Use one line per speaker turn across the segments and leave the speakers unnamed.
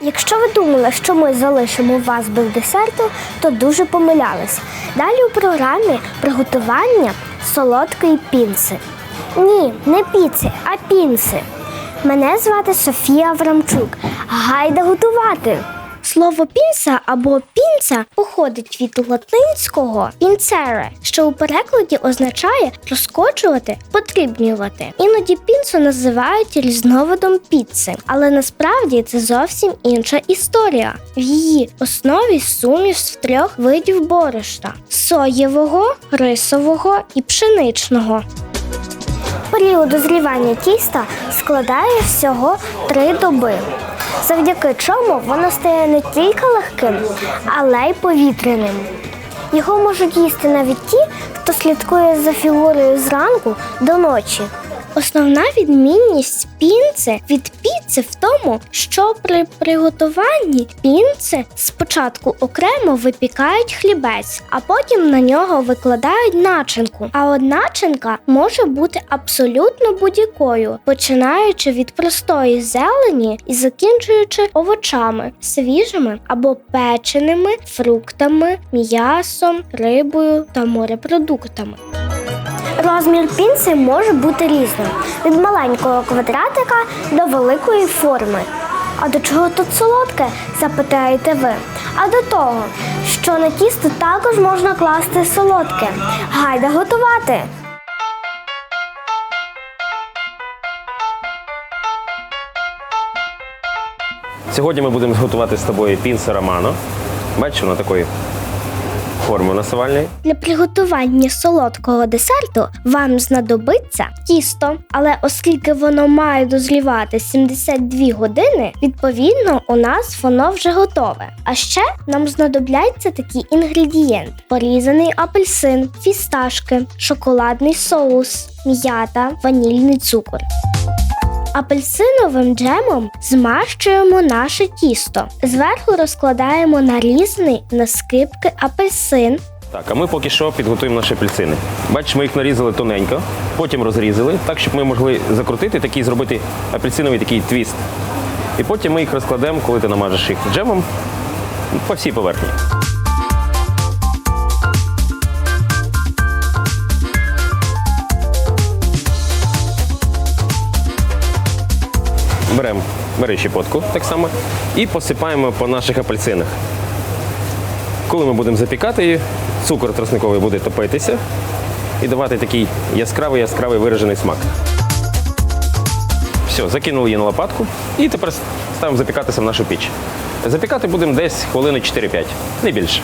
Якщо ви думали, що ми залишимо вас без десерту, то дуже помилялись. Далі у програмі приготування солодкої пінси. Ні, не піци, а пінси. Мене звати Софія Аврамчук. Гайда готувати. Слово пінса або пінца походить від латинського пінцере, що у перекладі означає розкочувати, потрібнювати. Іноді пінцу називають різновидом піци, але насправді це зовсім інша історія. В її основі суміш з трьох видів борошна: соєвого, рисового і пшеничного. Період дозрівання тіста складає всього три доби, завдяки чому воно стає не тільки легким, але й повітряним. Його можуть їсти навіть ті, хто слідкує за фігурою зранку до ночі. Основна відмінність пінци від піци в тому, що при приготуванні пінци спочатку окремо випікають хлібець, а потім на нього викладають начинку. А от начинка може бути абсолютно будь-якою, починаючи від простої зелені і закінчуючи овочами, свіжими або печеними, фруктами, м'ясом, рибою та морепродуктами. Розмір пінци може бути різним від маленького квадратика до великої форми. А до чого тут солодке? запитаєте ви. А до того, що на тісто також можна класти солодке. Гайда готувати!
Сьогодні ми будемо готувати з тобою пінса романо. Бачиш, вона такої форми насувальної.
Для приготування солодкого десерту вам знадобиться тісто, але оскільки воно має дозрівати 72 години, відповідно у нас воно вже готове. А ще нам знадобляться такі інгредієнти: порізаний апельсин, фісташки, шоколадний соус, м'ята, ванільний цукор. Апельсиновим джемом змащуємо наше тісто. Зверху розкладаємо нарізаний на скибки апельсин,
Так, а ми поки що підготуємо наші апельсини. Бачиш, ми їх нарізали тоненько, потім розрізали, так, щоб ми могли закрутити такий, зробити апельсиновий такий твіст. І потім ми їх розкладемо, коли ти намажеш їх джемом по всій поверхні. Беремо, бери щепотку так само і посипаємо по наших апельсинах. Коли ми будемо запікати її, цукор тросниковий буде топитися і давати такий яскравий яскравий виражений смак. Все, закинули її на лопатку і тепер ставимо запікатися в нашу піч. Запікати будемо десь хвилини 4-5, не більше.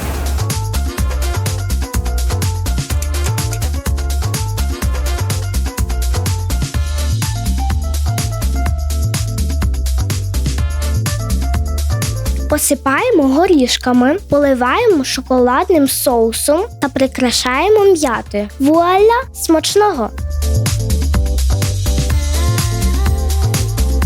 Посипаємо горішками, поливаємо шоколадним соусом та прикрашаємо м'яти. Вуаля! Смачного!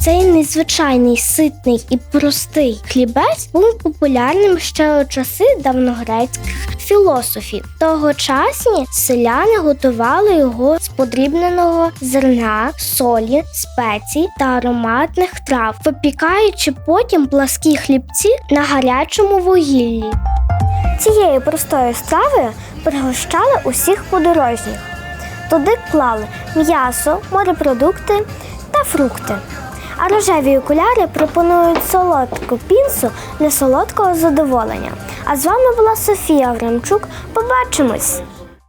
Цей незвичайний ситний і простий хлібець був популярним ще у часи давногрецьких філософів. Тогочасні селяни готували його з подрібненого зерна, солі, спецій та ароматних трав, випікаючи потім пласкі хлібці на гарячому вугіллі. Цією простою стравою пригощали усіх подорожніх. Туди клали м'ясо, морепродукти та фрукти. А рожеві окуляри пропонують солодку пінсу для солодкого задоволення. А з вами була Софія Гремчук. Побачимось!